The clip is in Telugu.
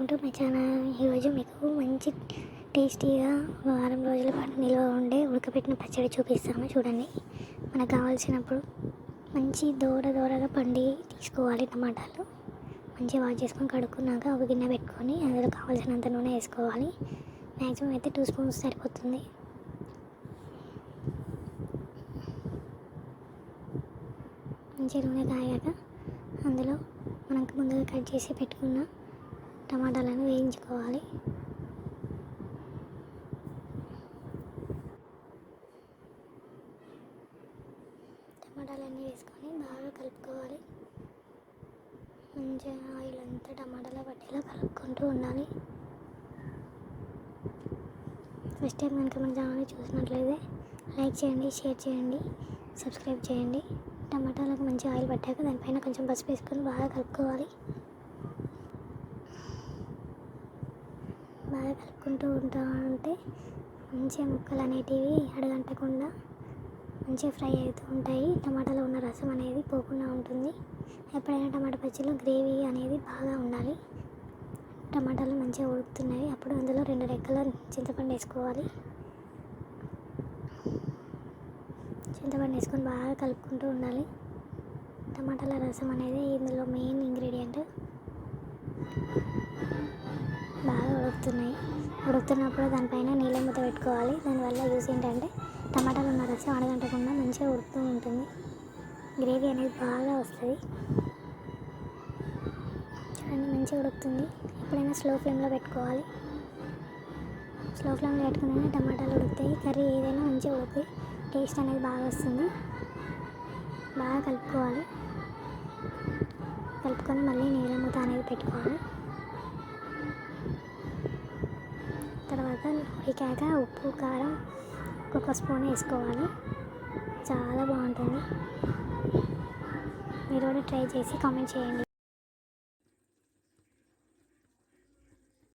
Welcome to my channel. ఈరోజు మీకు మంచి టేస్టీగా వారం రోజుల పాటు నిల్వ ఉండే ఉడకబెట్టిన పచ్చడి చూపిస్తాము చూడండి. మనకు కావాల్సినప్పుడు మంచి దూర దూరగా పండి తీసుకోవాలి టమాటాలు. మంచిగా వాష్ చేసుకొని కడుక్కున్నాక ఒక గిన్నె పెట్టుకొని అందులో కావాల్సినంత నూనె వేసుకోవాలి. మ్యాక్సిమం అయితే టూ స్పూన్స్ సరిపోతుంది. మంచి నూనె కాయాక అందులో మనకు ముందుగా కట్ చేసి పెట్టుకున్న టమాటాలను వేయించుకోవాలి. టమాటాలన్నీ వేసుకొని బాగా కలుపుకోవాలి. మంచిగా ఆయిల్ అంతా టమాటాలో పట్టేలా కలుపుకుంటూ ఉండాలి. ఫస్ట్ టైం కనుక మన ఛానల్ చూసినట్లయితే లైక్ చేయండి షేర్ చేయండి సబ్స్క్రైబ్ చేయండి. టమాటాలకు మంచి ఆయిల్ పట్టాక దానిపైన కొంచెం పసుపు వేసుకొని బాగా కలుపుకోవాలి బాగా కలుపుకుంటూ ఉంటా ఉంటే మంచిగా ముక్కలు అనేటివి అడగంటకుండా మంచిగా ఫ్రై అవుతూ ఉంటాయి. టమాటాలో ఉన్న రసం అనేది పోకుండా ఉంటుంది. ఎప్పుడైనా టమాటా పచ్చిలో గ్రేవీ అనేది బాగా ఉండాలి. టమాటాలు మంచిగా ఉడుకుతున్నాయి. అప్పుడు అందులో రెండు రెక్కల చింతపండు వేసుకోవాలి. చింతపండు వేసుకొని బాగా కలుపుకుంటూ ఉండాలి. టమాటాల రసం అనేది ఇందులో మెయిన్ ఇంగ్రీడియంట్. ఉడుకుతున్నాయి ఉడుకుతున్నప్పుడు దానిపైన నీళ్ళ మూత పెట్టుకోవాలి. దానివల్ల యూస్ ఏంటంటే టమాటాలు ఉన్న రసం అడగంటకుండా మంచిగా ఉడుకుతూ ఉంటుంది. గ్రేవీ అనేది బాగా వస్తుంది. చూడండి మంచిగా ఉడుకుతుంది. ఎప్పుడైనా స్లో ఫ్లేమ్లో పెట్టుకోవాలి. స్లో ఫ్లేమ్లో పెట్టుకున్న టమాటాలు ఉడుకుతాయి. కర్రీ ఏదైనా మంచిగా ఉడుకుతాయి టేస్ట్ అనేది బాగా వస్తుంది. బాగా కలుపుకోవాలి. కలుపుకొని మళ్ళీ నీళ్ళ మూత అనేది పెట్టుకోవాలి. తర్వాత ఉడికాక ఉప్పు కారం ఒక్కొక్క స్పూన్ వేసుకోవాలి. చాలా బాగుంటుంది. మీరు కూడా ట్రై చేసి కామెంట్ చేయండి.